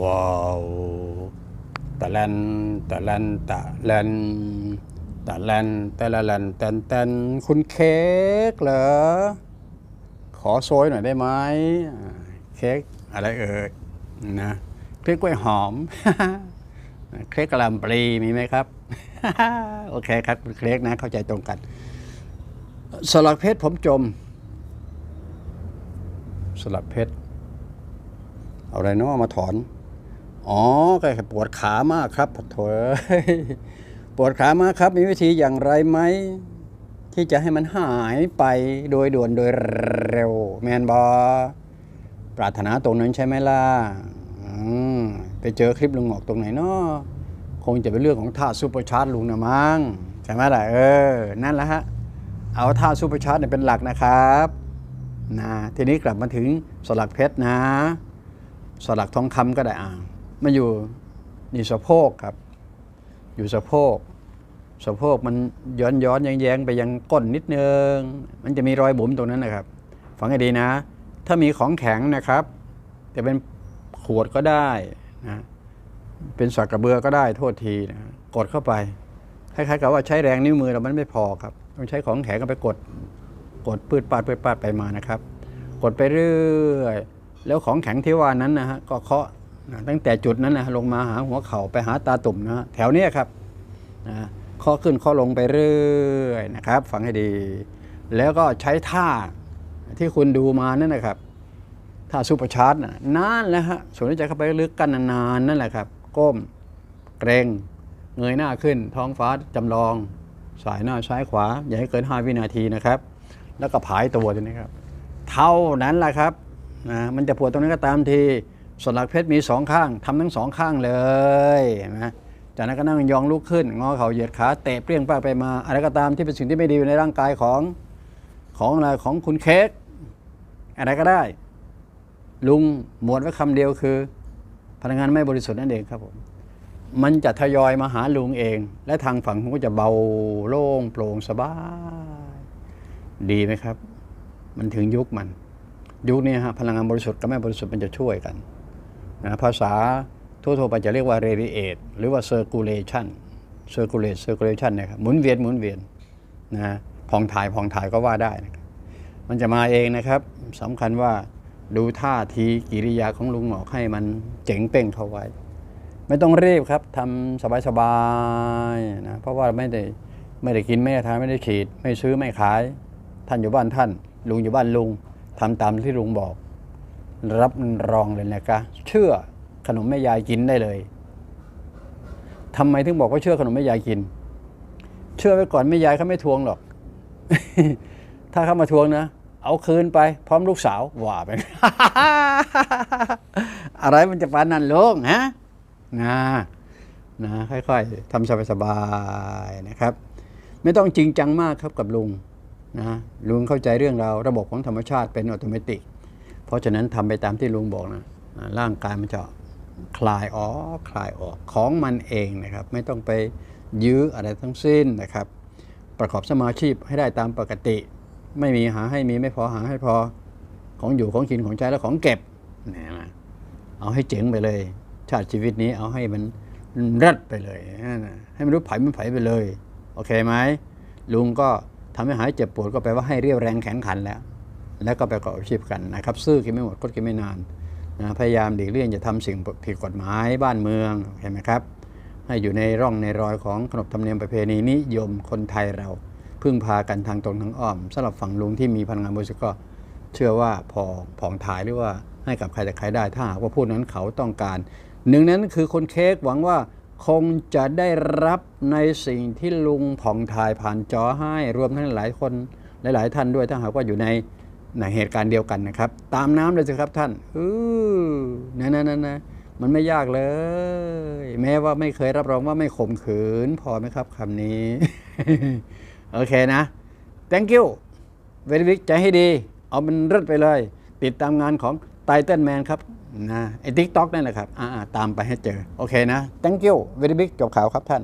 ว้าวตะแลนตะแลนตะแลนตะแลนตะละแลนแตนแตนคุณเค้กเหรอ ขอโซยหน่อยได้ไหมเค้กอะไรเอ่ยนะเค้กกล้วยหอมเค้กกะหล่ำปลีมีไหมครับ โอเคครับคุณเค้กนะ เข้าใจตรงกัน สลักเพชรผมจม สลักเพชร เอาอะไรเนาะมาถอน อ๋อแกปวดขามากครับโถอปวดขามากครับ มีวิธีอย่างไรไหมที่จะให้มันหายไปโดยด่วนโดยเร็ว แมนบอปรารถนาตรงนั้นใช่ไหมล่ะอืมไปเจอคลิปลุงหงอกตรงไหนเนาะคงจะเป็นเรื่องของท่าซูเปอร์ชาร์จลุงนะมั้งใช่ไหมล่ะเออ นั่นแหละฮะ เอาท่าซูเปอร์ชาร์จเนี่ยเป็นหลักนะครับนะทีนี้กลับมาถึงสลักเพชรนะ สลักทองคำก็ได้อ่ามันอยู่นี่สะโพกครับ อยู่สะโพกสะโพกมันย้อนย้อนแยงแยงไปยังก้นนิดนึง มันจะมีรอยบุ๋มตรงนั้นนะครับ ฟังให้ดีนะ ถ้ามีของแข็งนะครับจะเป็นขวดก็ได้นะเป็นสักกระเบือก็ได้โทษทีนะกดเข้าไปคล้ายๆกับว่าใช้แรงนิ้วมือเรามันไม่พอครับ ต้องใช้ของแข็งก็ไปกด กดปืดปาดปืดปาดไปมานะครับ กดไปเรื่อย แล้วของแข็งที่ว่านั้นนะฮะก็เคาะตั้งแต่จุดนั้นนะลงมาหาหัวเข่าไปหาตาตุ่มนะฮะแถวเนี้ยครับนะเคาะขึ้นเคาะลงไปเรื่อยนะครับ ฟังให้ดี แล้วก็ใช้ท่าที่คุณดูมานั่นนะครับท่าซูเปอร์ชาร์จนะนานแล้วฮะส่วนที่จะเข้าไปลึกกันนานๆนั่นแหละครับ ก้มเกรงเงยหน้าขึ้น ท้องฟ้าจำลอง สายหน้าซ้ายขวา อย่าให้เกิน 5 วินาทีนะครับ แล้วก็ผายตัวตัวนี้ครับ เท่านั้นแหละครับ นะมันจะปวดตรงนั้นก็ตามทีสลักเพชรมีสองข้างทำทั้งสองข้างเลยนะจากนั้นก็นั่งยองลุกขึ้นงอเข่าเหยียดขาเตะเปรี้ยงป้าไปมา อะไรก็ตามที่เป็นสิ่งที่ไม่ดีอยู่ในร่างกายของของอะไรของคุณเค้กอะไรก็ได้ ลุงหมวดไว้คำเดียวคือ พลังงานไม่บริสุทธิ์นั่นเองครับผมมันจะทยอยมาหาลุงเอง และทางฝั่งผมก็จะเบาโล่งโปร่งสบาย ดีไหมครับ มันถึงยุคมัน ยุคนี้ฮะพลังงานบริสุทธิ์กับไม่บริสุทธิ์มันจะช่วยกันนะภาษาทั่วๆไปจะเรียกว่า radiate หรือว่า circulation circulate circulation นะครับหมุนเวียนหมุนเวียนนะพองถ่ายพองถ่ายก็ว่าได้นะมันจะมาเองนะครับสำคัญว่าดูท่าทีกิริยาของลุงหมอกให้มันเจ๋งเป้งเข้าไว้ ไม่ต้องรีบครับทำสบายๆนะเพราะว่าไม่ได้ไม่ได้กินไม่ได้ทานไม่ได้ฉีด ไม่ซื้อไม่ขาย ท่านอยู่บ้านท่าน ลุงอยู่บ้านลุง ทำตามที่ลุงบอก รับรองเลยนะคะ เชื่อขนมแม่ยายกินได้เลยทำไมถึงบอกว่าเชื่อขนมแม่ยายกิน เชื่อไว้ก่อนแม่ยายเขาไม่ทวงหรอก ถ้าเขามาทวงนะ เอาคืนไป พร้อมลูกสาวว่าไปอะไรมันจะปานนั้นลงฮะนะนะค่อยๆทำสบายๆนะครับ ไม่ต้องจริงจังมากครับกับลุง นะลุงเข้าใจเรื่องราวระบบของธรรมชาติเป็นอัตโนมัติเพราะฉะนั้นทำไปตามที่ลุงบอกนะร่างกายมันจะคลายออกคลายออกของมันเองนะครับ ไม่ต้องไปยื้ออะไรทั้งสิ้นนะครับ ประกอบสมาชีพให้ได้ตามปกติ ไม่มีหาให้มีไม่พอหาให้พอของอยู่ของกินของใช้และของเก็บเนี่ยนะเอาให้เจ๋งไปเลย ชาติชีวิตนี้เอาให้มันรัดไปเลยนั่นนะให้มันรู้ไผ่มันไผ่ไปเลย โอเคไหมลุงก็ ทำให้หายเจ็บปวดก็แปลว่าให้เรียวแรงแข็งขันแล้ว แล้วก็ไปประกอบอาชีพกันนะครับ ซื่อกินไม่หมดก็กินไม่นานนะพยายามหลีกเลี่ยงจะทำสิ่งผิดกฎหมายบ้านเมืองเห็นไหมครับ ให้อยู่ในร่องในรอยของขนบธรรมเนียมประเพณีนิยมคนไทยเรา พึ่งพากันทางตรงทางอ้อมสำหรับฝั่งลุงที่มีพลังงานบริสุทธิ์ก็เชื่อว่าพอผ่องถ่ายหรือว่าให้กับใครแต่ใครได้ถ้าหากว่าผู้นั้นเขาต้องการ หนึ่งนั้นคือคนเค้กหวังว่า คงจะได้รับในสิ่งที่ลุงผ่องถ่ายผ่านจอให้รวมทั้งหลายคนหลาย ๆ ท่านด้วยถ้าหากว่าอยู่ในในเหตุการณ์เดียวกันนะครับ ตามน้ำเลยสิครับท่านอือนะนะนะนะมันไม่ยากเลย แม้ว่าไม่เคยรับรองว่าไม่ข่มขืน พอไหมครับคำนี้ โอเคนะ thank you เว r y วิกใจให้ดี เอามันเลิศไปเลย ติดตามงานของ ไตเติ้ลแมนครับนะไอ้ทิกต็อกนั่นแหละครับ อ่าตามไปให้เจอ โอเคนะ thank you เว r y วิกจบข่าวครับท่าน